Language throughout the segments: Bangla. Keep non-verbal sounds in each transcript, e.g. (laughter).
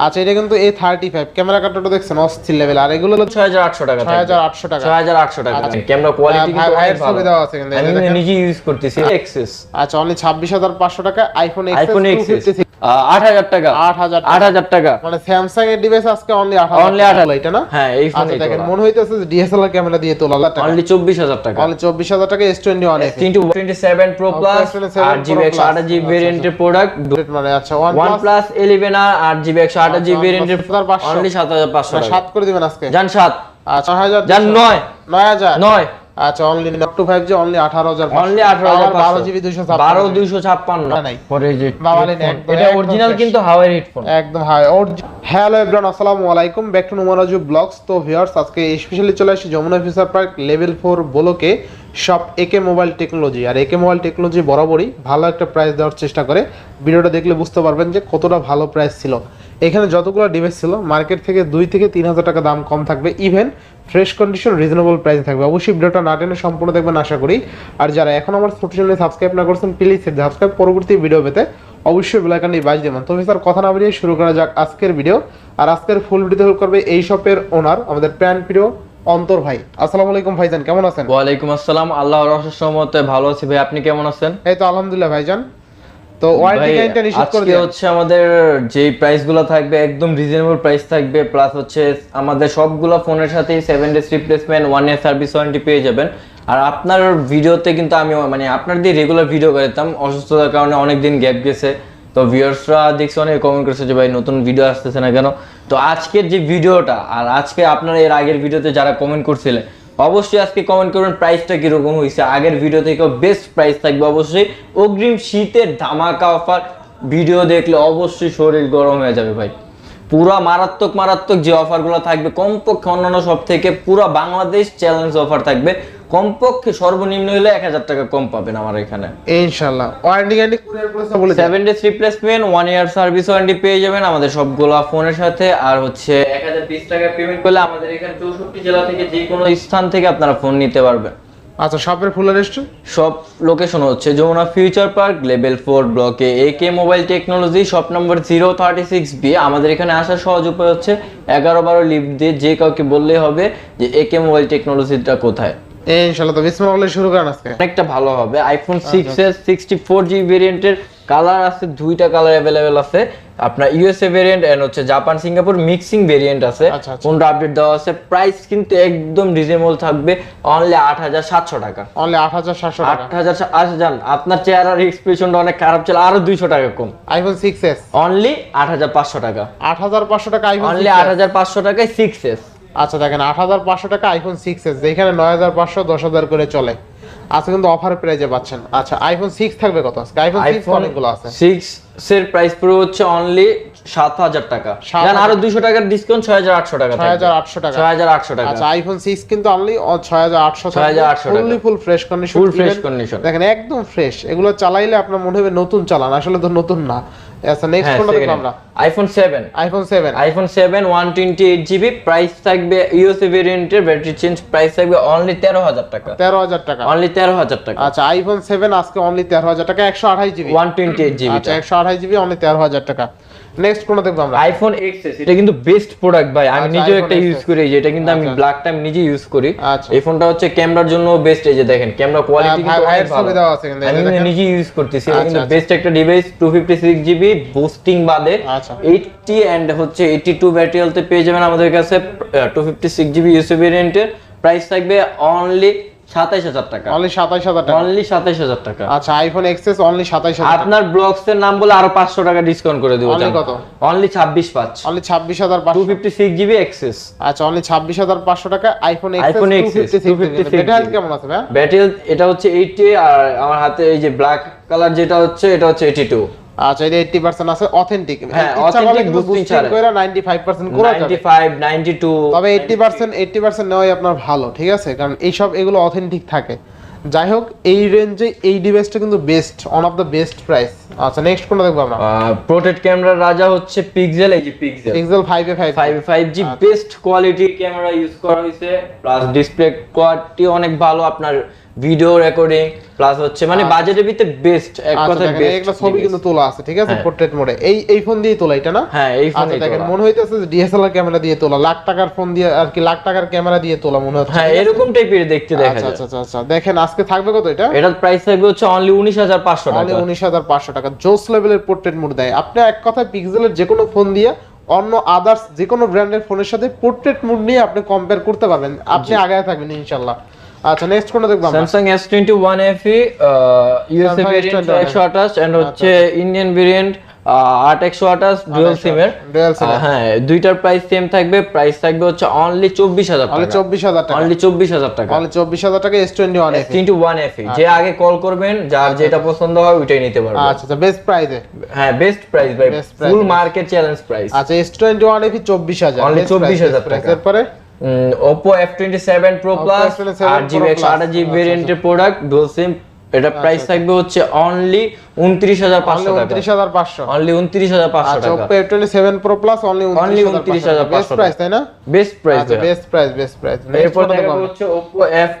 আচ্ছা এটা কিন্তু এ থার্টি ফাইভ ক্যামেরা কার্ডটা দেখছেন? অস্থির লেভেল আর এগুলো হলো ছয় হাজার আটশো টাকা ছয় হাজার আটশো টাকা। ছয় হাজার আটশো টাকা আচ্ছা। ক্যামেরা কোয়ালিটি ভাই- ভাইয়ের ছবি দেওয়া আছে কিন্তু, আমি নিজে ইউজ করতেছি। এক্সেস আচ্ছা অনলি ছাব্বিশ হাজার পাঁচশো টাকা। আইফোন আইফোন এক্সএস আট হাজার টাকা। আট হাজার আট হাজার টাকা। মানে স্যামসাং এর ডিভাইস আজকে অনলি আট Only আট হাজার। এটা না? হ্যাঁ এই ফোন আচ্ছা দেখেন মনে হইতেছে ডিএসএলআর ক্যামেরা দিয়ে তোলা অনলি চব্বিশ হাজার টাকা। অনলি চব্বিশ হাজার টাকা S twenty one F twenty twenty seven pro plus আট জিবি Pro একশো আঠাশ জিবি ভেরিয়েন্টের প্রোডাক্ট মানে আচ্ছা ওয়ান ওয়ান প্লাস ইলেভেন আর আট জিবি একশো আঠাশ জিবি ভেরিয়েন্টের সাত হাজার পাঁচশো। অনলি সাত হাজার পাঁচশো সাত করে দিবেন আজকে। যান সাত। আচ্ছা হাজার যান নয়। নয় হাজার। নয়। আচ্ছা only Nord two five G only আঠারো হাজার অনলি আঠারো হাজার বারো জিবি দুইশো বারো দুইশো ছাপ্পান্ন। না, নাই। পরে যে এটা অরিজিনাল কিন্তু হাওয়াই হেডফোন একদম হাই হ্যালো এভরিওয়ান আসসালামু আলাইকুম। ব্যাক টু নুমারাজু ব্লগস তো ভিউয়ার্স আজকে স্পেশালি চলে আসি Jamuna future park level four বলোকে সব একে মোবাইল টেকনোলজি আর একে মোবাইল টেকনোলজি বরাবরই ভালো একটা প্রাইস দেওয়ার চেষ্টা করে। ভিডিওটা দেখলে বুঝতে পারবেন যে কতটা ভালো প্রাইস ছিল। এখানে যতগুলো ডিভাইস ছিল মার্কেট থেকে দুই থেকে তিন হাজার টাকা দাম কম থাকবে। Even fresh condition reasonable price থাকবে। অবশ্যই ভিডিওটা না টেনে সম্পূর্ণ দেখবেন আশা করি। আর যারা এখন আমার ছোট চ্যানেলে সাবস্ক্রাইব না করছেন প্লিজ সাবস্ক্রাইব পরবর্তী ভিডিও পেতে অবশ্যই বেলাইকানটি বাজ দেবেন তবে স্যার কথা না বেরিয়ে শুরু করা যাক আজকের ভিডিও আর আজকের ফুল ভিডিও হেল্প করবে এই শপের ওনার আমাদের প্যান প্রিয় অন্তর ভাই। আসসালামু আলাইকুম ভাইজান কেমন আছেন? ওয়ালাইকুম আসসালাম। আল্লাহর রহমতে ভালো আছি ভাই আপনি কেমন আছেন? এই তো আলহামদুলিল্লাহ ভাইজান। তো ওয়ারেন্টি গ্যারান্টি নিশ্চিত করে আজকে হচ্ছে আমাদের যে প্রাইসগুলো থাকবে একদম রিজনেবল প্রাইস থাকবে প্লাস হচ্ছে আমাদের সবগুলো ফোনের সাথে seven days replacement one year service warranty পেয়ে যাবেন। আর আপনার ভিডিওতে কিন্তু আমি মানে আপনার দিয়ে রেগুলার ভিডিও করতাম অসুস্থতার কারণে অনেক দিন গ্যাপ গেছে। তো ভিউয়ার্সরা দেখছি অনেক কমেন্ট করেছে যে ভাই নতুন ভিডিও আসতেছে না কেন? তো আজকের যে ভিডিওটা আর আজকে আপনারা এর আগের ভিডিওতে যারা কমেন্ট করছিলেন অবশ্যই আজকে কমেন্ট করবেন প্রাইসটা কীরকম হয়েছে? আগের ভিডিও থেকে বেস্ট প্রাইস থাকবে অবশ্যই। অগ্রিম শীতের ধামাকা অফার ভিডিও দেখলে অবশ্যই শরীর গরম হয়ে যাবে ভাই। পুরা মারাত্মক মারাত্মক যে অফারগুলো থাকবে, কমপক্ষে অন্যান্য সব থেকে পুরো বাংলাদেশ চ্যালেঞ্জ অফার থাকবে। কমপক্ষে সর্বনিম্ন হলে এক হাজার টাকা কম পাবেন আমার এখানে। ইনশাআল্লাহ ওয়ারেন্টি গ্যারান্টি বলে seven days replacement one year service warranty পেয়ে যাবেন আমাদের সবগুলো ফোনের সাথে। আর হচ্ছে এক হাজার বিশ টাকা পেমেন্ট করলে আমাদের এখানে চৌষট্টি জেলা থেকে যে কোনো স্থান থেকে আপনারা ফোন নিতে পারবেন। আচ্ছা শপের ফুল অ্যাড্রেস সব লোকেশন হচ্ছে Jamuna future park level four ব্লকে A. K mobile technology shop number zero thirty six B আমাদের এখানে আসার সহজ উপায় হচ্ছে এগারো বারো লিফট দিয়ে যে কাউকে বললেই হবে যে এ কে মোবাইল টেকনোলজিটা কোথায়। ইনশাআল্লাহ তো বিসমিল্লাহ বলে শুরু করেন আজকে। অনেকটা ভালো হবে। আইফোন সিক্স এর সিক্সটি ফোর ভেরিয়েন্টের কালার আছে দুইটা কালার অ্যাভেলেবেল আছে। আপনার ইউএসএ ভেরিয়েন্ট এন্ড হচ্ছে জাপান সিঙ্গাপুর মিক্সিং ভেরিয়েন্ট আছে। আচ্ছা, আচ্ছা। কোনটা আপডেট দেওয়া আছে। প্রাইস কিন্তু একদম রিজনেবল থাকবে। অনলি আট হাজার সাতশো টাকা। অনলি টাকা। হাজার আচ্ছা যান আপনার চেহারার এক্সপ্রেশনটা অনেক খারাপ ছিল আরও দুইশো টাকা কম। আইফোন অনলি আট হাজার পাঁচশো টাকা। আট হাজার পাঁচশো টাকা আইফোন অনলি টাকায় আচ্ছা দেখেন আট হাজার পাঁচশো টাকা আইফোন সিক্স এস যেখানে নয় হাজার পাঁচশো দশ হাজার করে চলে। আজকে কিন্তু অফার প্রাইজে পাচ্ছেন। আচ্ছা আইফোন সিক্স থাকবে কত? আজকে আইফোন সিক্স অনেকগুলো আছে। সিক্স এর প্রাইস পুরো হচ্ছে অনলি সাত হাজার টাকা। সাত আরও দুইশো টাকার ডিসকাউন্ট ছয় হাজার আটশো টাকা ছয় হাজার আটশো টাকা। ছয় হাজার আটশো টাকা। আচ্ছা আইফোন সিক্স কিন্তু অনলি ছয় হাজার আটশো 6,800 টাকা। Fully full fresh condition full fresh condition। দেখেন একদম ফ্রেশ এগুলো চালাইলে আপনার মনে হবে নতুন চালান। আসলে তো নতুন না। আচ্ছা নেক্সট কোনটা দেখব আমরা। IPhone seven iPhone seven iPhone seven one twenty eight GB price থাকবে ইউএসএ ভেরিয়েন্টের ব্যাটারি চেঞ্জ প্রাইস থাকবে অনলি তেরো হাজার টাকা। তেরো হাজার টাকা। অনলি তেরো হাজার টাকা। আচ্ছা আইফোন সেভেন আজকে অনলি তেরো হাজার টাকা একশো আঠাশ GB one twenty eight GB আচ্ছা একশো আঠাশ জিবি অনলি তেরো হাজার টাকা। নেক্সট কোনটা দেখব আমরা আইফোন এক্সএস এটা কিন্তু বেস্ট প্রোডাক্ট ভাই আমি আচ্ছা, iPhone একটা ইউজ করি যেটা কিন্তু আমি। ব্ল্যাক টাইম নিজে ইউজ করি আচ্ছা। এই ফোনটা হচ্ছে ক্যামেরার জন্য বেস্ট এই যে দেখেন ক্যামেরা কোয়ালিটি কিন্তু ভাইয়ের অনেক ভালো ছবি দেওয়া আছে কিন্তু, আমি নিজে ইউজ করতেছি এটা আচ্ছা, কিন্তু। বেস্ট একটা ডিভাইস 256 জিবি বুস্টিং বাদে আচ্ছা। 80 এন্ড হচ্ছে 82 ব্যাটারি হেলথে পেয়ে যাবেন আমাদের কাছে 256 জিবি ইউএসবি ভেরিয়েন্টের প্রাইস থাকবে অনলি 27000 টাকা। অনলি সাতাইশ হাজার টাকা? অনলি 27000 টাকা। আচ্ছা আইফোন এক্সএস অনলি সাতাইশ হাজার আপনার ব্লগস এর নাম বলে আরও 500 টাকা ডিসকাউন্ট করে দেব কত? অনলি 26 পাঁচ। অনলি ছাব্বিশ হাজার পাঁচশো। 256 জিবি এক্সেস আচ্ছা অনলি ছাব্বিশ হাজার পাঁচশো টাকা আইফোন XS, টু ফিফটি 256 কেমন আছে ব্যাটারি এটা হচ্ছে 80 আর আমার হাতে এই যে ব্ল্যাক কালার যেটা হচ্ছে এটা হচ্ছে 82 আচ্ছা এটা আছে অথেন্টিক হ্যাঁ, authentic boosting ছাড়া। করে নাইনটি করা যাবে। 95 92 তবে নেওয়াই আপনার ভালো ঠিক আছে? কারণ এগুলো অথেন্টিক থাকে। যাই হোক এই রেঞ্জে এই ডিভাইসটা কিন্তু best one of the best price আচ্ছা নেক্সট কোনটা দেখব আমরা? প্রোটেক্ট ক্যামেরার রাজা হচ্ছে পিক্সেল এই যে pixel pixel five A five 5 5G best quality camera use করা হয়েছে। প্লাস ডিসপ্লে কোয়ালিটি অনেক ভালো আপনার ভিডিও রেকর্ডিং প্লাস হচ্ছে মানে বাজেটের ভিতরে বেস্ট এক আচ্ছা কথায় দেখেন এগুলো ছবি কিন্তু তোলা আছে ঠিক আছে? হ্যাঁ। পোর্ট্রেট মোডে এই এই ফোন দিয়ে তোলা এটা না? হ্যাঁ এই ফোনে আচ্ছা দেখেন মনে হইতেছে ডিএসএলআর ক্যামেরা দিয়ে তোলা লাখ টাকার ফোন দিয়ে আর কি লাখ টাকার ক্যামেরা দিয়ে তোলা মনে হচ্ছে। হ্যাঁ এরকম টাইপের দেখতে দেখা আচ্ছা যায়। আচ্ছা আচ্ছা আচ্ছা দেখেন আজকে থাকবে কত এটা? এটার প্রাইস থাকবে হচ্ছে অনলি উনিশ হাজার পাঁচশো অনলি টাকা। উনিশ হাজার পাঁচশো টাকা। জোস লেভেলের পোর্ট্রেট মোড দেয়। আপনি এক কথায় পিক্সেলের যে কোনো ফোন দিয়ে অন্য আদার্স যে কোনো ব্র্যান্ডের ফোনের সাথে পোর্ট্রেট মোড নিয়ে আপনি কম্পেয়ার করতে পারবেন। আপনি আগায় থাকবেন ইনশাল্লাহ। আচ্ছা নেক্সট কোনটা দেখব আমরা? Twenty one FE USA variant S21 একশো আঠাশ এন্ড হচ্ছে ইন্ডিয়ান ভেরিয়েন্ট আট একশো আঠাশ ডুয়েল সিমের এর। হ্যাঁ দুইটার প্রাইস সেম থাকবে প্রাইস থাকবে হচ্ছে অনলি চব্বিশ হাজার টাকা। চব্বিশ হাজার টাকা। অনলি চব্বিশ হাজার টাকা। অনলি চব্বিশ হাজার টাকা S twenty one twenty one FE যে আগে কল করবেন যার যেটা পছন্দ হয় ওইটাই নিতে পারবেন। আচ্ছা আচ্ছা বেস্ট প্রাইসে হ্যাঁ বেস্ট প্রাইস ভাই। ফুল মার্কেট চ্যালেঞ্জ প্রাইস আচ্ছা এস টোয়েন্টি ওয়ান এফি চব্বিশ হাজার। অনলি চব্বিশ হাজার টাকা। এরপরে? Oppo প্লাস F27 আট জিবি Pro Plus, আঠাশ জিবি আচ্ছা, ভেরিয়েন্টের প্রোডাক্ট ডুয়াল সিম এটা প্রাইস থাকবে হচ্ছে অনলি উনত্রিশ হাজার অনলি পাঁচশো টাকা। উনত্রিশ হাজার পাঁচশো। অনলি উনত্রিশ হাজার পাঁচশো আচ্ছা টাকা। Oppo F twenty seven pro plus only Only উনত্রিশ হাজার 29,500 বেস্ট প্রাইস তাই না? বেস্ট প্রাইস আচ্ছা বেস্ট প্রাইস বেস্ট প্রাইস এরপর দেখা হচ্ছে Oppo F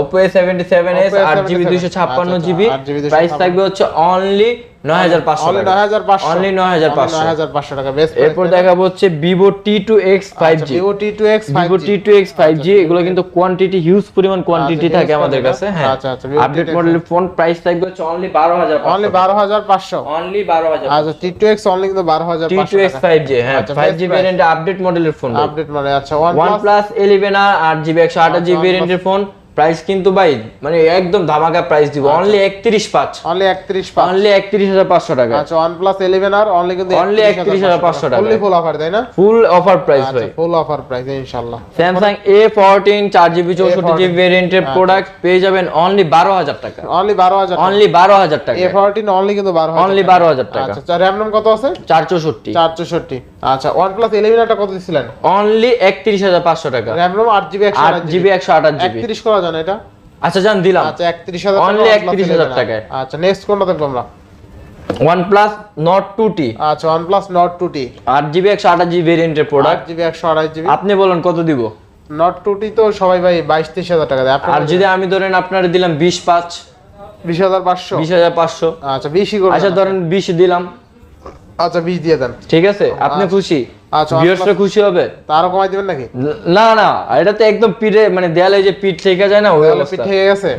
Oppo A77s Oppo 8 GB A77 256 আচ্ছা, জিবি আচ্ছা, 8GB প্রাইস থাকবে হচ্ছে অনলি 9500 অনলি টাকা। নয় হাজার পাঁচশো। অনলি 9500 নয় হাজার পাঁচশো টাকা বেস্ট এরপর দেখাবো হচ্ছে Vivo T2X 5G Vivo T two X Vivo T2X 5G এগুলো কিন্তু কোয়ান্টিটি হিউজ পরিমাণ কোয়ান্টিটি আচ্ছা, থাকে আমাদের কাছে হ্যাঁ। আচ্ছা, আচ্ছা, Vivo আপডেট মডেলের ফোন প্রাইস থাকবে হচ্ছে অনলি 12500 অনলি বারো হাজার পাঁচশো। অনলি 12000 আচ্ছা টি টু এক্স অনলি কিন্তু বারো হাজার পাঁচশো T2X 5G হ্যাঁ 5G best price। Variant update মডেলের ফোন আপডেট আচ্ছা ওয়ান প্লাস OnePlus 11 আর 8 GB 128 GB OnePlus- phone price কিন্তু ভাই মানে একদম ধামাকা প্রাইস দিব। আচ্ছা। অনলি 31.5 অনলি একত্রিশ পাঁচ। অনলি 31500 টাকা। আচ্ছা ইলেভেন আর অনলি কিন্তু Only 31,500 টাকা। ফুল অফার তাই না? ফুল অফার প্রাইস ভাই। ফুল অফার প্রাইস ইনশাআল্লাহ। Samsung A14 4 জিবি 64 জিবি ভেরিয়েন্টের। প্রোডাক্ট পেয়ে যাবেন অনলি 12000 টাকা। অনলি বারো হাজার অনলি 12000 টাকা। এ ফোরটিন অনলি কিন্তু বারো হাজার অনলি 12000 টাকা। আচ্ছা আচ্ছা র্যাম নাম কত আছে? 464 চার চৌষট্টি। আচ্ছা ওয়ান প্লাস ইলেভেন একটা কত দিছিলেন? অনলি 31500 টাকা। র্যাম নাম আট জিবি একশো 8 জিবি 128 জিবি করা জানে এটা? আচ্ছা জান দিলাম। আচ্ছা একত্রিশ হাজার Only 31,000 টাকায়। আচ্ছা নেক্সট কোনটা দেখব আমরা? OnePlus Nord 2T আচ্ছা one plus Nord two T 8 GB 128 GB ভেরিয়েন্টের প্রোডাক্ট জিবি একশো আড়াই জিবি আপনি বলেন কত দিব? টু টি তো সবাই ভাই বাইশ তেইশ হাজার টাকা দেয়। আর যদি আমি ধরেন আপনার দিলাম 20 5 বিশ হাজার পাঁচশো। 20500 আচ্ছা বিশই করবেন আচ্ছা ধরেন 20 দিলাম। আচ্ছা বিশ দিয়ে দেন। ঠিক আছে? আপনি খুশি? আচ্ছা, ভিউয়ার্সরা খুশি হবে? তা কমাই দিবেন নাকি? না না এটা তো একদম পিঠে মানে দেয়ালে যে পিঠ থেকে যায় না ওই তাহলে অবস্থা। পিঠে গেছে?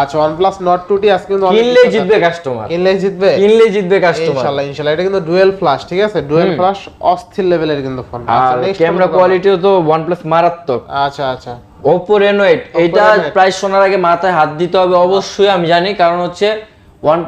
আচ্ছা ওয়ান প্লাস নট টি আজকে কিন্তু অনেক জিতবে কাস্টমার আছে। জিতবে? কিনলেই জিতবে কাস্টমার ইনশাআল্লাহ ইনশাআল্লাহ এটা কিন্তু ডুয়েল ফ্ল্যাশ ঠিক আছে? ডুয়েল ফ্ল্যাশ অস্থির লেভেলের কিন্তু ফোন আচ্ছা আর ক্যামেরা কোয়ালিটিও তো OnePlus মারাত্মক। আচ্ছা আচ্ছা। Oppo Reno 8 এটা Reno 8 প্রাইস শোনার আগে মাথায় হাত দিতে হবে অবশ্যই আমি জানি। কারণ হচ্ছে ওয়ান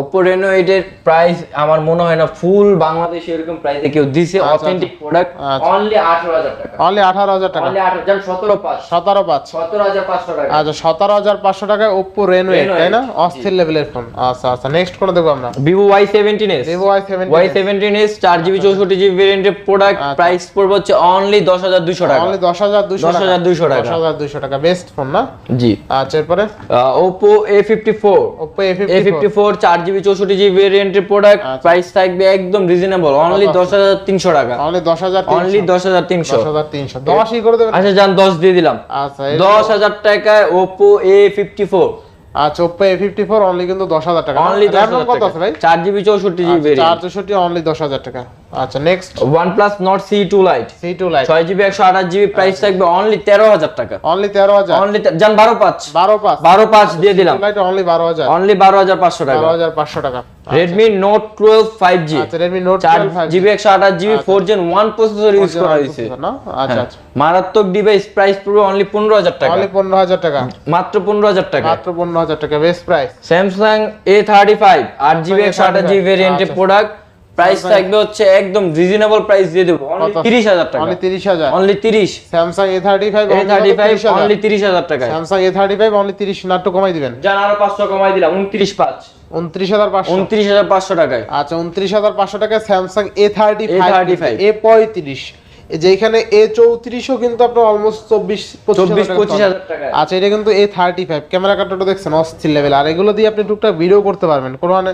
ওপো রেনো এইটের প্রাইস আমার মনে হয় না ফুল বাংলাদেশে এরকম প্রাইসে কেউ দিছে অথেন্টিক প্রোডাক্ট অনলি আঠারো হাজার টাকা। অনলি আঠারো হাজার টাকা। অনলি আঠারো সতেরো পাঁচ। সতেরো পাঁচ। সতেরো হাজার পাঁচশো টাকা। আচ্ছা সতেরো হাজার পাঁচশো টাকায় ওপো রেনো তাই না? অস্থির লেভেলের ফোন আচ্ছা আচ্ছা নেক্সট কোন দেখব আমরা? Vivo Y seventeen S Vivo Y seventeen Y seventeen S চার জিবি আচ্ছা, আচ্ছা। চৌষট্টি জিবি ভেরিয়েন্টের প্রোডাক্ট প্রাইস পড়বে হচ্ছে অনলি দশ হাজার দুশো টাকা। অনলি দশ হাজার দুশো দশ হাজার দুশো টাকা। দশ হাজার দুশো টাকা বেস্ট ফোন না? জি। আচ্ছা এরপরে? Oppo A fifty four Oppo A চৌষট্টি 4GB 64GB ভেরিয়েন্টের প্রোডাক্ট প্রাইস থাকবে একদম রিজনেবল অনলি 10300 টাকা। অনলি 10300 অনলি 10300 10300 10ই করে দেবেন? আচ্ছা জান 10 দিয়ে দিলাম। আচ্ছা 10000 টাকায় Oppo A54 আচ্ছা Oppo A54 অনলি কিন্তু 10000 টাকা। অনলি 10000 টাকা কত আছে ভাই? 4GB 64GB ভেরিয়েন্ট 464 অনলি 10000 টাকা। আচ্ছা next OnePlus Nord C2 Lite C two lite 6 GB 128 GB price থাকবে অনলি 13000 টাকা। অনলি তেরো হাজার? অনলি যান 12 পাঁচ। বারো পাঁচ। 12 পাঁচ দিয়ে দিলাম। লাইট অনলি বারো হাজার। অনলি 12500 টাকা। বারো হাজার পাঁচশো টাকা। Redmi Note 12 5G আচ্ছা Redmi note 4 GB 128 GB 4 Gen 1 processor use করা হয়েছে। না? আচ্ছা আচ্ছা। মারাত্মক ডিভাইস প্রাইস পুরো অনলি 15000 টাকা। অনলি পনেরো হাজার টাকা। মাত্র 15000 টাকা। মাত্র পনেরো হাজার টাকা best price Samsung A35 8 GB 128 GB ভেরিয়েন্টের। প্রোডাক্ট প্রাইস থাকবে হচ্ছে একদম রিজনেবল প্রাইস দিয়ে দেবো। অনলি 30000 টাকা। অনলি তিরিশ হাজার। Only 30 Samsung A thirty five A35 only 30000 টাকা Samsung A thirty five only তিরিশ নাট্য কমাই দিবেন। জান আরও 500 কমাই দিলাম 29 5 উনত্রিশ হাজার পাঁচশো। 29500 টাকায়। আচ্ছা উনত্রিশ হাজার পাঁচশো টাকা Samsung A thirty five A35 A পঁয়ত্রিশ। এই যে এখানে এ চৌত্রিশও কিন্তু আপনার অলমোস্ট চব্বিশ চব্বিশ পঁচিশ হাজার টাকা আচ্ছা এটা কিন্তু এ থার্টি ফাইভ ক্যামেরা কার্ডটা দেখছেন অস্থির লেভেল আর এগুলো দিয়ে আপনি টুকটাক ভিডিও করতে পারবেন। কোনো মানে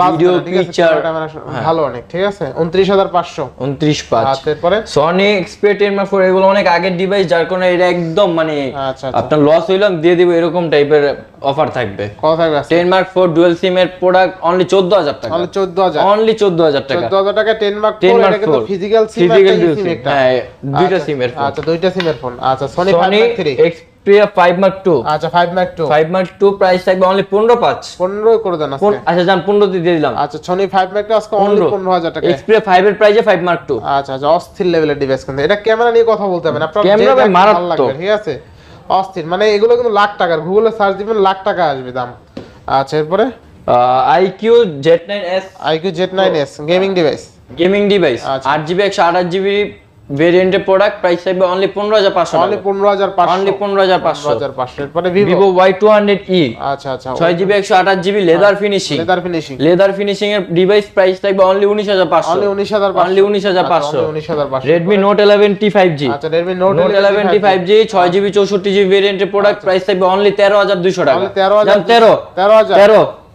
বাজবে Video, না, ঠিক আছে? picture, হ্যাঁ। ক্যামেরা ভালো অনেক ঠিক আছে? উনত্রিশ হাজার পাঁচশো। উনত্রিশ পাঁচ। এরপরে? Sony Xperia ten mark four এগুলো অনেক আগের ডিভাইস যার কারণে এটা একদম মানে আচ্ছা আচ্ছা। আপনার লস হইলাম দিয়ে দিব এরকম টাইপের অফার থাকবে। কত থাকবে আজকে? Ten mark four dual SIM এর প্রোডাক্ট অনলি চোদ্দ হাজার টাকা। তাহলে চোদ্দ হাজার অনলি চৌদ্দ হাজার টাকা। চোদ্দ হাজার টাকা টেন মার্ক টেন ফোর এটা কিন্তু ফিজিক্যাল সিম ফিজিক্যাল একটা সিম সিম হ্যাঁ দুইটা আচ্ছা, সিমের আচ্ছা দুইটা সিমের ফোন আচ্ছা Sony Sony mark three Xperia five mark two আচ্ছা five mark two five mark two price থাকবে অনলি পনেরো পাঁচ। পনেরো করে দেন আজকে। আচ্ছা যান পনেরো দিয়ে দিলাম। আচ্ছা সোনি ফাইভ মার্কটা আজকে অনলি পনেরো। পনেরো হাজার টাকা এক্সপেরিয়া ফাইভ এর প্রাইসে ফাইভ মার্ক টু আচ্ছা আচ্ছা অস্থির লেভেলের ডিভাইস কিন্তু। এটা ক্যামেরা নিয়ে কথা বলতে হবে না। আপনার ক্যামেরা ভালো মারাত্মক। ঠিক আছে? অস্থির। মানে এগুলো কিন্তু লাখ টাকার। গুগলে সার্চ দিবেন লাখ টাকা আসবে দাম। আচ্ছা এরপরে? IQOO Z nine S iQOO Z nine S gaming device gaming device. আট জিবি একশো আঠাশ জিবি ভেরিয়েন্টের প্রোডাক্ট প্রাইস থাকবে অনলি পনেরো হাজার পাঁচশো অনলি পনেরো হাজার পাঁচশো। অনলি পনেরো হাজার পাঁচশো। হাজার পাঁচশো। এরপরে হান্ড্রেড ই আচ্ছা আচ্ছা ছয় জিবি একশো আঠাশ GB leather finishing leather finishing leather finishing এর ডিভাইস প্রাইস থাকবে অনলি উনিশ হাজার পাঁচশো। অনলি উনিশ হাজার অনলি উনিশ হাজার পাঁচশো। উনিশ হাজার পাঁচশো। Redmi note eleven T five G আচ্ছা ফাইভ জি ছয় জিবি চৌষট্টি জিবি ভেরিয়েন্টের প্রোডাক্ট প্রাইস থাকবে অনলি তেরো হাজার দুইশো টাকা। অনলি তেরো হাজার জান,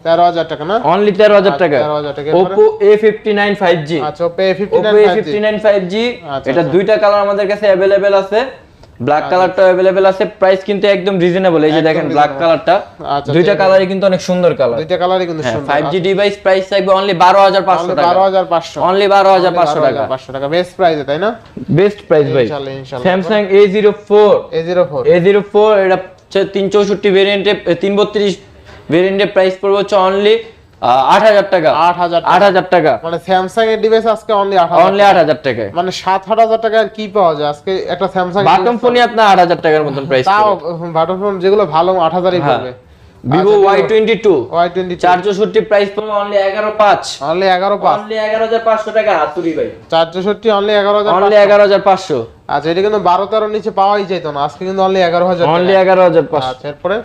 তেরো হাজার টাকা না? অনলি তেরো হাজার টাকা। 13,000 টাকা। Oppo A fifty nine five G আচ্ছা Oppo A fifty nine five G আচ্ছা, এটা আচ্ছা। দুইটা কালার আমাদের কাছে অ্যাভেলেবেল আছে। ব্ল্যাক কালারটা অ্যাভেলেবেল আছে। প্রাইস কিন্তু একদম রিজনেবল এই যে দেখেন ব্ল্যাক কালারটা আচ্ছা, দুইটা কালারই কিন্তু অনেক সুন্দর কালার দুইটা কালারই কিন্তু সুন্দর। ফাইভ ডিভাইস প্রাইস থাকবে অনলি বারো হাজার পাঁচশো টাকা। বারো হাজার পাঁচশো। অনলি বারো হাজার পাঁচশো টাকা। পাঁচশো টাকা। বেস্ট প্রাইসে তাই না? বেস্ট প্রাইস ভাই। ফোর এ জিরো ফোর এটা হচ্ছে তিন চৌষট্টি ভেরিয়েন্টে তিন বত্রিশ ভেরিয়েন্টের প্রাইস পড়বে হচ্ছে অনলি আট হাজার টাকা। আট হাজার আট হাজার টাকা। মানে স্যামসাং এর ডিভাইস আজকে অনলি আট অনলি আট হাজার টাকায়। মানে সাত আট হাজার টাকা আর কি পাওয়া যায়? আজকে একটা স্যামসাং বাটন ফোনই আপনার আট হাজার টাকার মতন প্রাইস তাও বাটন ফোন যেগুলো ভালো আট হাজারই হ্যাঁ। পড়বে Vivo Y twenty two Y twenty চার প্রাইস পড়বে অনলি এগারো পাঁচ। অনলি এগারো পাঁচ। অনলি এগারো হাজার পাঁচশো টাকা হাতুড়ি ভাই। চার চৌষট্টি অনলি এগারো হাজার অনলি এগারো হাজার পাঁচশো। আচ্ছা এটা কিন্তু বারো তেরোর নিচে পাওয়াই যেত না। আজকে কিন্তু অনলি এগারো হাজার অনলি এগারো হাজার পাঁচশো। আচ্ছা এরপরে?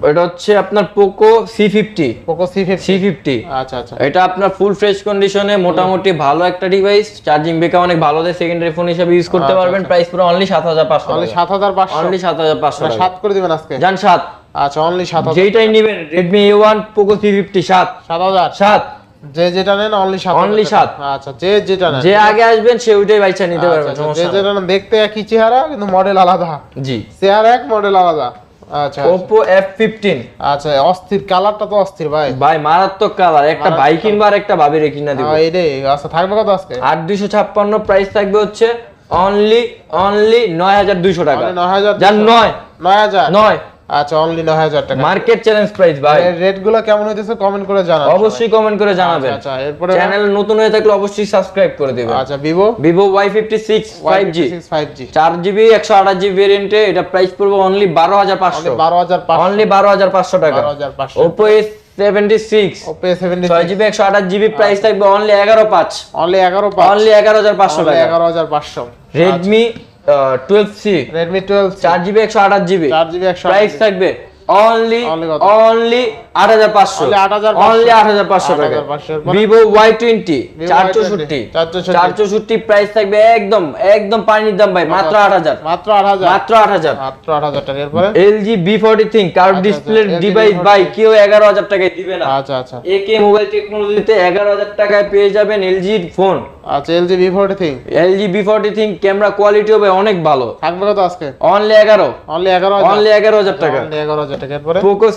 এটা হচ্ছে আপনার Poco C fifty Poco C C fifty আচ্ছা আচ্ছা। এটা আপনার ফুল ফ্রেশ কন্ডিশনে মোটামুটি ভালো একটা ডিভাইস চার্জিং ব্যাকআপ অনেক ভালো দেয় সেকেন্ডারি ফোন হিসেবে ইউজ করতে আচ্ছা, পারবেন। প্রাইস পুরো অনলি সাত হাজার পাঁচশো অনলি সাত হাজার পাঁচশো। অনলি সাত হাজার পাঁচশো সাত করে দিবেন আজকে। যান সাত। আচ্ছা অনলি সাত হাজার যেইটাই নেবেন Redmi A one Poco C fifty সাত। সাত হাজার? সাত। যে যেটা নেন অনলি সাত হাজার সাত। আচ্ছা যে যেটা নেন। যে আগে আসবেন সে ওইটাই বাইচা নিতে আচ্ছা, পারবেন আচ্ছা, যে যেটা নেন দেখতে একই চেহারা কিন্তু মডেল আলাদা। জি। চেহারা এক মডেল আলাদা। আচ্ছা এফ আচ্ছা অস্থির কালারটা তো অস্থির ভাই। ভাই মারাত্মক কালার একটা ভাই কিনবা আর একটা ভাবিরে কিনা দিব। হ্যাঁ, এইটাই আচ্ছা থাকবে কত আজকে? আট দুইশো ছাপ্পান্ন প্রাইস থাকবে হচ্ছে অনলি অনলি নয় হাজার দুইশো টাকা। Only 9,200 যান নয়। নয় হাজার। নয়। আচ্ছা অনলি নয় হাজার টাকা। মার্কেট চ্যালেঞ্জ প্রাইস ভাই। রেটগুলো কেমন হইতেছে কমেন্ট করে জানান অবশ্যই কমেন্ট করে জানাবেন। আচ্ছা এরপরে চ্যানেল নতুন হয়ে থাকলে অবশ্যই সাবস্ক্রাইব করে দিবেন। আচ্ছা Vivo Vivo Y fifty six five G five G চার জিবি একশো আঠাশ জিবি ভেরিয়েন্টে এটা প্রাইস পড়বে অনলি বারো হাজার পাঁচশো। বারো হাজার পাঁচশো। অনলি বারো হাজার পাঁচশো টাকা। বারো হাজার পাঁচশো। Oppo S seventy six Oppo seventy ছয় জিবি একশো আঠাশ জিবি প্রাইস থাকবে অনলি এগারো পাঁচ। অনলি এগারো অনলি এগারো হাজার পাঁচশো টাকা। এগারো হাজার পাঁচশো। Redmi twelve C Redmi twelve চার জিবি একশো আঠাশ জিবি চার জিবি একশো প্রাইস থাকবে অনলি Only অনলি আট হাজার পাঁচশো। Only 8,500 অনলি আট হাজার পাঁচশো টাকা 8,500 ভিভো ওয়াই টোয়েন্টি Vivo চার Y20, চৌষট্টি। 464 প্রাইস থাকবে একদম একদম পানির দাম ভাই মাত্র আট হাজার। মাত্র আট হাজার? মাত্র আট হাজার। মাত্র আট হাজার টাকা। এরপরে? LG V forty ThinQ curve display LG device ভাই কেউ এগারো হাজার টাকায় দিবে না। আচ্ছা আচ্ছা। একে মোবাইল টেকনোলজিতে এগারো হাজার টাকায় পেয়ে যাবেন এলজি ফোন আচ্ছা LG V40 ThinQ LG V40 ThinQ camera quality হবে অনেক ভালো। থাকবে কত আজকে? অনলি 11 অনলি 11 অনলি 11000 টাকা। অনলি 11000 টাকা। এরপরে? Poco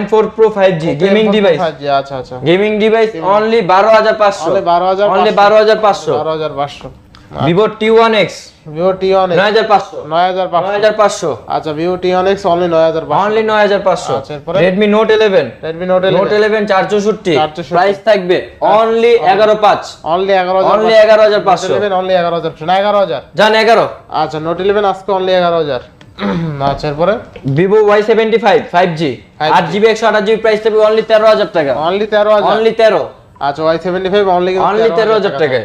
M4 Pro 5G gaming device 5G আচ্ছা আচ্ছা। Gaming device only 12500 only 12500 only 12500 12500 Vivo T1X beauty অনেক 9500 9500 9500 আচ্ছা বিউটি অনেক অনলি 9500 অনলি 9500 আচ্ছা এরপরে? Redmi Note 11 Redmi Note 11 Note 11 464 price থাকবে only 115 only 11000 only 11500 Note 11 only 11000 না 11000 জান 11 আচ্ছা Note 11 আজকে অনলি 11000 (clears throat) আচ্ছা এরপরে? Vivo Y75 5G 8GB 128GB price থাকবে অনলি 13000 টাকা। অনলি 13000 অনলি 13 আচ্ছা Y75 অনলি অনলি 13000 টাকা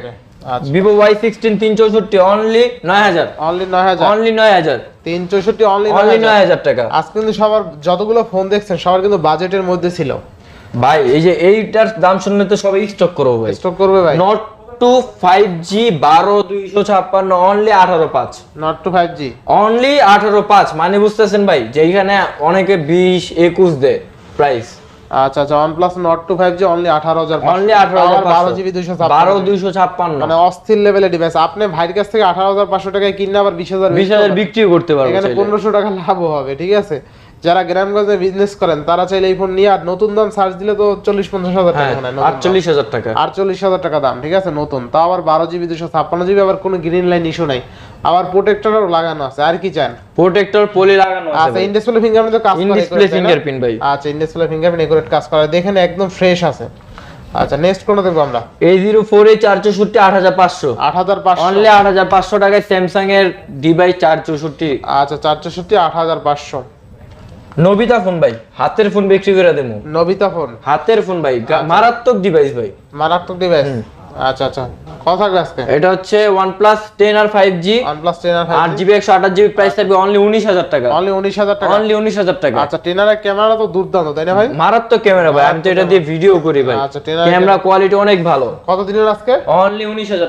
আচ্ছা। ভিভো ওয়াই সিক্সটিন তিন চৌষট্টি অনলি নয় হাজার অনলি নয় হাজার অনলি নয় হাজার তিন চৌষট্টি অনলি অনলি নয় হাজার টাকা। আজকে কিন্তু সবার যতগুলো ফোন দেখছেন সবার কিন্তু বাজেটের মধ্যে ছিল। ভাই এই যে এইটার দাম শুনলে তো সবাই স্টক করব ভাই। স্টক করবে ভাই। নট টু ফাইভ জি বারো দুইশো ছাপ্পান্ন অনলি আঠারো পাঁচ। Note two five G only আঠারো পাঁচ। মানে বুঝতেছেন ভাই যেখানে অনেকে বিশ একুশ দেয় প্রাইস আচ্ছা আচ্ছা OnePlus Nord note two five G only আঠারো হাজার অনলি আঠারো বারো জিবি দুইশো বারো দুইশো ছাপ্পান্ন। মানে অস্থির লেভেলে ডিভাইস আপনি ভাইয়ের কাছ থেকে আঠারো হাজার পাঁচশো টাকায় কিনে আবার বিশ হাজার বিশ হাজার বিক্রি করতে পারবেন এখানে চাইলে। পনেরোশো টাকা লাভ হবে ঠিক আছে? যারা গ্রামগঞ্জে বিজনেস করেন তারা চাইলে এই ফোন নিয়ে আর নতুন দাম সার্চ দিলে তো চল্লিশ পঞ্চাশ হাজার হ্যাঁ টাকা দাম। আটচল্লিশ হাজার টাকা। আটচল্লিশ হাজার টাকা দাম ঠিক আছে? নতুন। তাও আবার বারো জিবি দুশো ছাপ্পান্ন জিবি আবার কোনো গ্রিন লাইন ইস্যু নাই। আবার প্রোটেক্টরও লাগানো আছে আর কি চান? প্রোটেক্টর পলি লাগানো আছে আচ্ছা ইন ডিসপ্লে ফিঙ্গারপ্রিন্ট তো কাজ করে ডিসপ্লে ফিঙ্গারপ্রিন্ট ভাই। আচ্ছা ইন ডিসপ্লে ফিঙ্গারপ্রিন্ট একুরেট কাজ করে। দেখেন একদম ফ্রেশ আছে। আচ্ছা নেক্সট কোনটা দেখব আমরা? এই জিরো ফোর এই চার চৌষট্টি আট হাজার পাঁচশো। আট হাজার পাঁচশো। অনলি আট হাজার পাঁচশো টাকায় স্যামসাং এর ডিভাইস চার চৌষট্টি। আচ্ছা চার চৌষট্টি আট হাজার পাঁচশো। নবিতা ফোন ভাই হাতের ফোন বিক্রি করে দেবো। Nobita phone? হাতের ফোন ভাই। মারাত্মক ডিভাইস ভাই। মারাত্মক ডিভাইস আচ্ছা আচ্ছা। কত থাকবে আজকে? এটা হচ্ছে আর ফাইভ জি OnePlus 10 আর আট জিবি একশো আঠাশ জিবি প্রাইস থাকবে অনলি উনিশ হাজার টাকা। অনলি উনিশ হাজার টাকা? অনলি উনিশ হাজার টাকা। আচ্ছা টেনারের ক্যামেরা তো দুর্দান্ত তাই না ভাই? মারাত্মক ক্যামেরা ভাই আমি তো এটা দিয়ে ভিডিও করি ভাই। আচ্ছা, টেনার ক্যামেরা কোয়ালিটি অনেক ভালো। কত দিনের আজকে অনলি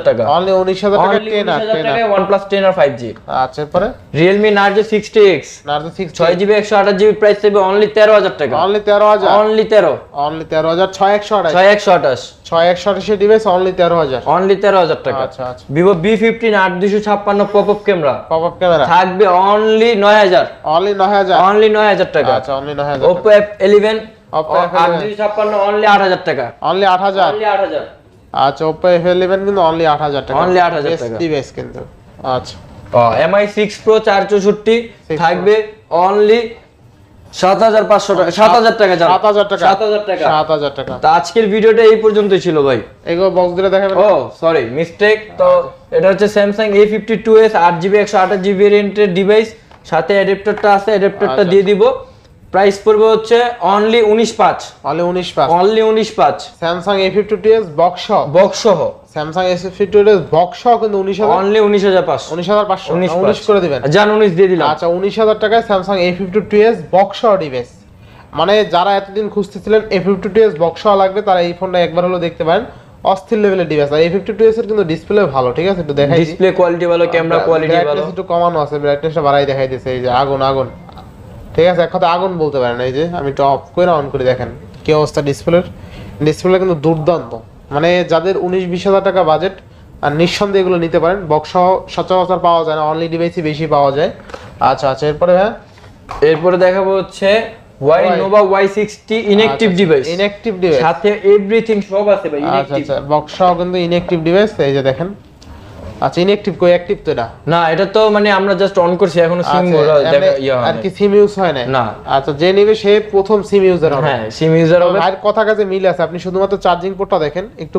টাকা। অনলি টাকা হাজার টেনার টাকায় ওয়ানপ্লাস টেন আর ফাইভ জি আচ্ছা এরপরে? Realme Narzo sixty X Narzo six ছয় জিবি একশো আঠাশ জিবি প্রাইস থাকবে অনলি তেরো হাজার টাকা। অনলি তেরো হাজার? অনলি তেরো। অনলি তেরো হাজার ছয় একশো আঠাশ। ছয় একশো আঠাশ। ছয় একশো আঠাশের ডিভাইস অনলি তেরো হাজার। অনলি তেরো হাজার টাকা। আচ্ছা আচ্ছা। ভিভো বি ফিফটিন আট দুশো ছাপ্পান্ন pop up camera pop up camera থাকবে অনলি নয় হাজার। অনলি নয় হাজার? অনলি নয় হাজার টাকা। আচ্ছা অনলি নয় হাজার ওপো এফ ইলেভেন আট দুশো ছাপ্পান্ন অনলি আট হাজার টাকা। অনলি আট হাজার? অনলি আট হাজার। আচ্ছা ওপো এফ ইলেভেন কিন্তু অনলি আট হাজার টাকা। Only 8,000 টাকা। ডিভাইস কিন্তু। আচ্ছা। এমআই সিক্স প্রো চার চৌষট্টি থাকবে অনলি সাত হাজার পাঁচশো টাকা সাত হাজার টাকা। সাত হাজার টাকা। সাত হাজার টাকা। সাত হাজার টাকা। তা আজকের ভিডিওটা এই পর্যন্তই ছিল ভাই। এগুলো বক্স দিলে দেখাবেন? ও সরি মিস্টেক তো এটা হচ্ছে Samsung A fifty two S আট জিবি একশো আঠাশ জিবি ভেরিয়েন্টের ডিভাইস সাথে অ্যাডাপ্টারটা আছে অ্যাডাপ্টারটা আচ্ছা। দিয়ে দিব। প্রাইস পড়বে হচ্ছে অনলি উনিশ পাঁচ। অনলি উনিশ পাঁচ। অনলি উনিশ পাঁচ। Samsung A fifty two S box box সহ। Samsung S fifty two S box কিন্তু উনিশ হাজার? অনলি উনিশ হাজার পাঁচশো। উনিশ হাজার পাঁচশো। উনিশ উনিশ করে দিবেন। জান উনিশ দিয়ে দিলাম। আচ্ছা উনিশ হাজার টাকায় Samsung A fifty two S box device মানে যারা এতদিন খুঁজতেছিলেন A fifty two S box লাগবে তারা এই ফোনটা একবার হলো দেখতে পারেন। অস্থির লেভেলের ডিভাইস আর এ ফিফটি টু এস এর কিন্তু ডিসপ্লে ভালো ঠিক আছে? একটু দেখাই ডিসপ্লে কোয়ালিটি ভালো ক্যামেরা কোয়ালিটি ভালো। একটু কমানো আছে ব্রাইটনেসটা বাড়াই দেখাই দিয়েছে এই যে আগুন আগুন। ঠিক আছে এক কথা আগুন বলতে পারেন এই যে আমি একটু অফ করে অন করে দেখেন কি অবস্থা ডিসপ্লের ডিসপ্লে কিন্তু দুর্দান্ত। মানে যাদের উনিশ বিশ হাজার টাকা বাজেট আর নিঃসন্দেহে এগুলো নিতে পারেন। বক্স সচরাচর পাওয়া যায় না অনলি ডিভাইসই বেশি পাওয়া যায়। আচ্ছা আচ্ছা এরপরে হ্যাঁ? এরপরে দেখাবো হচ্ছে Y nova Y sixty inactive device inactive device সাথে এভরিথিং সব আছে ভাই আচ্ছা আচ্ছা বক্স কিন্তু ইনঅ্যাক্টিভ ডিভাইস এই যে দেখেন। আচ্ছা ইনঅ্যাক্টিভ কই অ্যাক্টিভ তো এটা? না এটা তো মানে আমরা জাস্ট অন করছি এখনও সিম আচ্ছা, এমনি আর কি সিম ইউজ হয় না না। আচ্ছা যে নেবে সে প্রথম সিম ইউজার হবে। হ্যাঁ সিম ইউজার হবে। আর কথা কাছে মিল আছে আপনি শুধুমাত্র চার্জিং পোর্টটা দেখেন একটু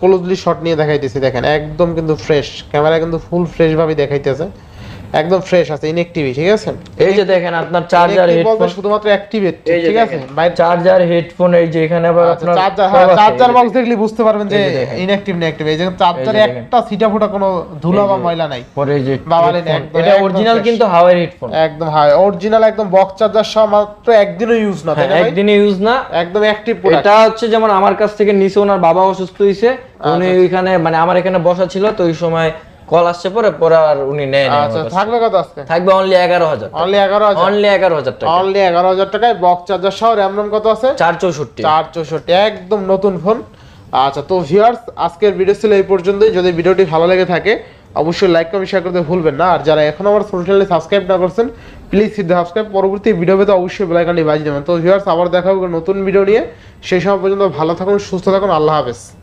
ক্লোজলি শট নিয়ে দেখাইতেছি দেখেন একদম কিন্তু ফ্রেশ ক্যামেরা কিন্তু ফুল ফ্রেশ ভাবে দেখাইতেছে। একদম ফ্রেশ আছে ইনঅ্যাক্টিভ ঠিক আছে এই যে দেখেন আপনার চার্জার হেডফোন শুধুমাত্র অ্যাক্টিভেট ঠিক আছে বাইরে চার্জার হেডফোন এই যে এখানে আবার আচ্ছা, আপনার চার্জার হ্যাঁ। চার্জার বক্স দেখলে বুঝতে পারবেন যে। ইনঅ্যাক্টিভ না অ্যাক্টিভ এই যে চার্জারে একটা সিটা ফোটা কোনো ধুলা বা ময়লা নাই পরে এই যে বাবালে। একদম- এটা অরিজিনাল কিন্তু হাওয়াই হেডফোন একদম হাই অরিজিনাল একদম বক্স চার্জার সহ মাত্র একদিনও ইউজ না তাই না ভাই? একদিনে ইউজ না একদম অ্যাক্টিভ প্রোডাক্ট এটা হচ্ছে যেমন আমার কাছ থেকে নিচে ওনার বাবা অসুস্থ হয়েছে উনি আচ্ছা। ওইখানে মানে আমার এখানে বসা ছিল তো ওই সময় কল আসছে পরে পরে আর উনি নেয় আচ্ছা থাকবে কত আজকে? থাকবে অনলি এগারো হাজার অনলি এগারো হাজার? অনলি এগারো হাজার টাকা। অনলি এগারো হাজার টাকায় বক্স চার্জার সহ র্যাম রম কত আছে? চার চৌষট্টি। চার চৌষট্টি একদম নতুন ফোন আচ্ছা তো ভিউয়ার্স আজকের ভিডিও ছিল এই পর্যন্তই। যদি ভিডিওটি ভালো লেগে থাকে অবশ্যই লাইক কমেন্ট শেয়ার করতে ভুলবেন না। আর যারা এখন আমার চ্যানেলে সাবস্ক্রাইব না করছেন প্লিজ সিদ্ধ সাবস্ক্রাইব পরবর্তী ভিডিও পেতে অবশ্যই বেলাইকানটি বাজিয়ে দেবেন। তো ভিউয়ার্স আবার দেখা হবে নতুন ভিডিও নিয়ে। সেই সময় পর্যন্ত ভালো থাকুন সুস্থ থাকুন। আল্লাহ হাফেজ।